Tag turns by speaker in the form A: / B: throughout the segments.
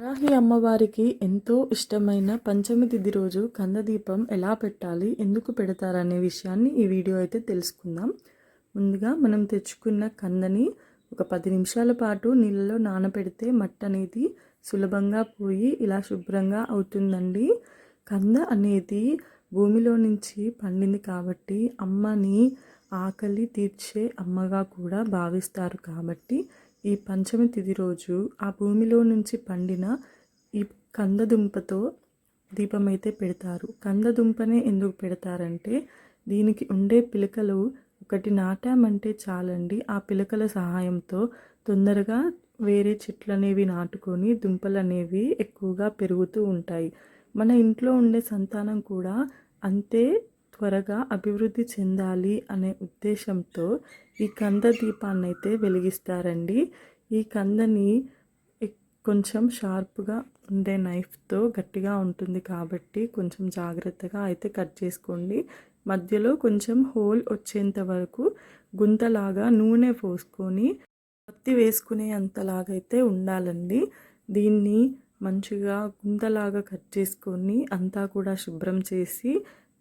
A: వరాహి అమ్మవారికి ఎంతో ఇష్టమైన పంచమి తిథి రోజు కందదీపం ఎలా పెట్టాలి ఎందుకు పెడతారనే విషయాన్ని ఈ వీడియో అయితే తెలుసుకుందాం. ముందుగా మనం తెచ్చుకున్న కందని ఒక పది నిమిషాల పాటు నీళ్ళలో నానబెడితే మట్ట అనేది సులభంగా పోయి ఇలా శుభ్రంగా అవుతుందండి. కంద అనేది భూమిలో నుంచి పండింది కాబట్టి అమ్మని ఆకలి తీర్చే అమ్మగా కూడా భావిస్తారు కాబట్టి ఈ పంచమి తిథి రోజు ఆ భూమిలో నుంచి పండిన ఈ కందదుంపతో దీపమైతే పెడతారు. కందదుంపనే ఎందుకు పెడతారంటే దీనికి ఉండే పిలకలు ఒకటి నాటామంటే చాలండి. ఆ పిలకల సహాయంతో తొందరగా వేరే చెట్లు అనేవి నాటుకొని దుంపలు అనేవి ఎక్కువగా పెరుగుతూ ఉంటాయి. మన ఇంట్లో ఉండే సంతానం కూడా అంతే త్వరగా అభివృద్ధి చెందాలి అనే ఉద్దేశంతో ఈ కంద దీపాన్ని అయితే వెలిగిస్తారండి. ఈ కందని కొంచెం షార్ప్గా ఉండే నైఫ్తో గట్టిగా ఉంటుంది కాబట్టి కొంచెం జాగ్రత్తగా అయితే కట్ చేసుకోండి. మధ్యలో కొంచెం హోల్ వచ్చేంత వరకు గుంతలాగా నూనె పోసుకొని పత్తి వేసుకునే అంతలాగైతే ఉండాలండి. దీన్ని మంచిగా గుంతలాగా కట్ చేసుకొని అంతా కూడా శుభ్రం చేసి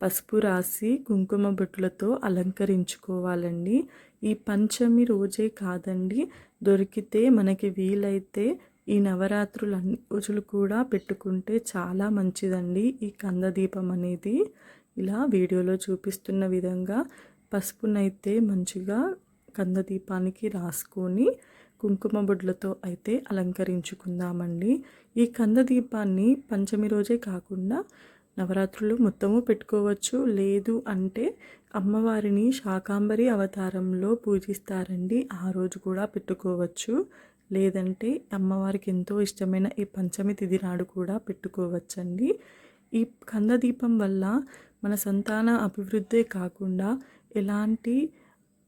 A: పసుపు రాసి కుంకుమ బొట్టులతో అలంకరించుకోవాలండి. ఈ పంచమి రోజే కాదండి. దొరికితే మనకి వీలైతే ఈ నవరాత్రులు అన్ని రోజులు కూడా పెట్టుకుంటే చాలా మంచిదండి ఈ కంద దీపం అనేది. ఇలా వీడియోలో చూపిస్తున్న విధంగా పసుపునైతే మంచిగా కంద దీపానికి రాసుకొని కుంకుమ బొడ్లతో అయితే అలంకరించుకుందామండి. ఈ కందదీపాన్ని పంచమి రోజే కాకుండా నవరాత్రులు మొత్తము పెట్టుకోవచ్చు. లేదు అంటే అమ్మవారిని శాకాంబరి అవతారంలో పూజిస్తారండి. ఆ రోజు కూడా పెట్టుకోవచ్చు. లేదంటే అమ్మవారికి ఎంతో ఇష్టమైన ఈ పంచమి తిథి నాడు కూడా పెట్టుకోవచ్చండి. ఈ కందదీపం వల్ల మన సంతాన అభివృద్ధే కాకుండా ఎలాంటి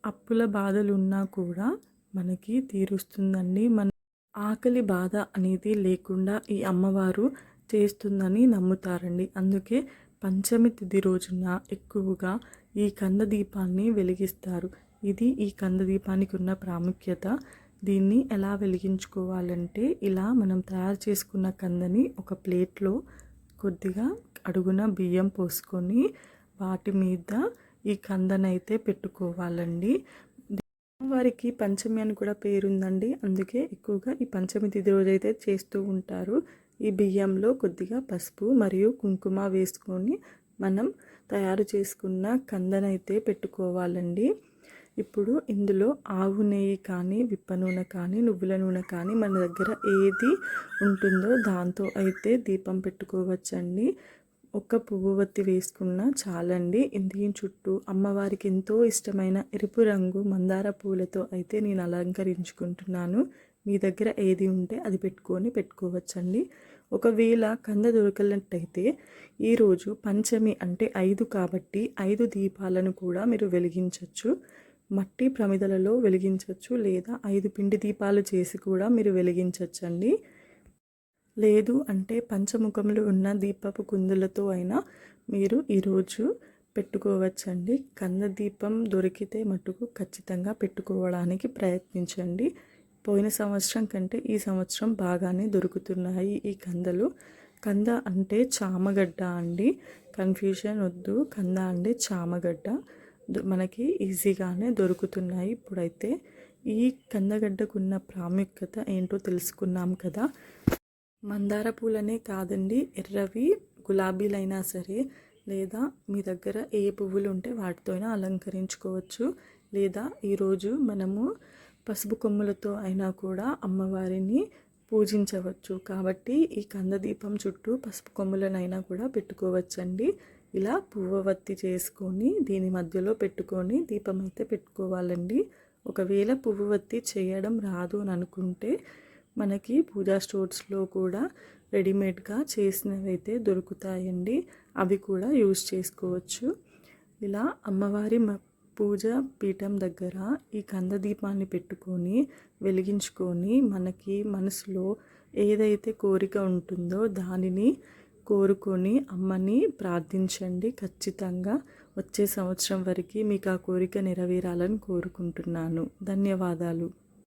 A: అప్పుల బాధలు ఉన్నా కూడా మనకి తీరుస్తుందండి. మన ఆకలి బాధ అనేది లేకుండా ఈ అమ్మవారు చేస్తుందని నమ్ముతారండి. అందుకే పంచమి తిథి రోజున ఎక్కువగా ఈ కంద దీపాన్ని వెలిగిస్తారు. ఇది ఈ కంద దీపానికి ఉన్న ప్రాముఖ్యత. దీన్ని ఎలా వెలిగించుకోవాలంటే ఇలా మనం తయారు చేసుకున్న కందని ఒక ప్లేట్లో కొద్దిగా అడుగున బియ్యం పోసుకొని వాటి మీద ఈ కందనైతే పెట్టుకోవాలండి. వారికి పంచమి అని కూడా పేరుందండి. అందుకే ఎక్కువగా ఈ పంచమి తిథి రోజైతే చేస్తూ ఉంటారు. ఈ బియ్యంలో కొద్దిగా పసుపు మరియు కుంకుమ వేసుకొని మనం తయారు చేసుకున్న కందనైతే పెట్టుకోవాలండి. ఇప్పుడు ఇందులో ఆవు నెయ్యి కానీ విప్ప నూనె కానీ నువ్వుల నూనె కానీ మన దగ్గర ఏది ఉంటుందో దాంతో అయితే దీపం పెట్టుకోవచ్చండి. ఒక్క పువ్వు వత్తి వేసుకున్న చాలండి. దీని చుట్టూ అమ్మవారికి ఎంతో ఇష్టమైన ఎరుపు రంగు మందార పూలతో అయితే నేను అలంకరించుకుంటున్నాను. మీ దగ్గర ఏది ఉంటే అది పెట్టుకొని పెట్టుకోవచ్చండి. ఒకవేళ కంద దొరకనట్టయితే ఈరోజు పంచమి అంటే ఐదు కాబట్టి ఐదు దీపాలను కూడా మీరు వెలిగించవచ్చు మట్టి ప్రమిదలలో వెలిగించవచ్చు లేదా ఐదు పిండి దీపాలు చేసి కూడా మీరు వెలిగించవచ్చండి లేదు అంటే పంచముఖములు ఉన్న దీపపు కుందులతో అయినా మీరు ఈరోజు పెట్టుకోవచ్చండి. కంద దీపం దొరికితే మటుకు ఖచ్చితంగా పెట్టుకోవడానికి ప్రయత్నించండి. పోయిన సంవత్సరం కంటే ఈ సంవత్సరం బాగానే దొరుకుతున్నాయి ఈ కందలు. కంద అంటే చామగడ్డ అండి. కన్ఫ్యూజన్ వద్దు. కంద అంటే చామగడ్డ. మనకి ఈజీగానే దొరుకుతున్నాయి ఇప్పుడైతే. ఈ కందగడ్డకున్న ప్రాముఖ్యత ఏంటో తెలుసుకున్నాం కదా. మందార పూలనే కాదండి ఎర్రవి గులాబీలైనా సరే లేదా మీ దగ్గర ఏ పువ్వులు ఉంటే వాటితో అయినా అలంకరించుకోవచ్చు. లేదా ఈరోజు మనము పసుపు కొమ్ములతో అయినా కూడా అమ్మవారిని పూజించవచ్చు. కాబట్టి ఈ కందదీపం చుట్టూ పసుపు కొమ్ములనైనా కూడా పెట్టుకోవచ్చండి. ఇలా పువ్వవత్తి చేసుకొని దీని మధ్యలో పెట్టుకొని దీపం అయితే పెట్టుకోవాలండి. ఒకవేళ పువ్వువత్తి చేయడం రాదు అని అనుకుంటే మనకి పూజా స్టోర్స్లో కూడా రెడీమేడ్గా చేసినవి అయితే దొరుకుతాయండి. అవి కూడా యూజ్ చేసుకోవచ్చు. ఇలా అమ్మవారి పూజ పీఠం దగ్గర ఈ కంద దీపాన్ని పెట్టుకొని వెలిగించుకొని మనకి మనసులో ఏదైతే కోరిక ఉంటుందో దానిని కోరుకొని అమ్మని ప్రార్థించండి. ఖచ్చితంగా వచ్చే సంవత్సరం వరకు మీకు ఆ కోరిక నెరవేరాలని కోరుకుంటున్నాను. ధన్యవాదాలు.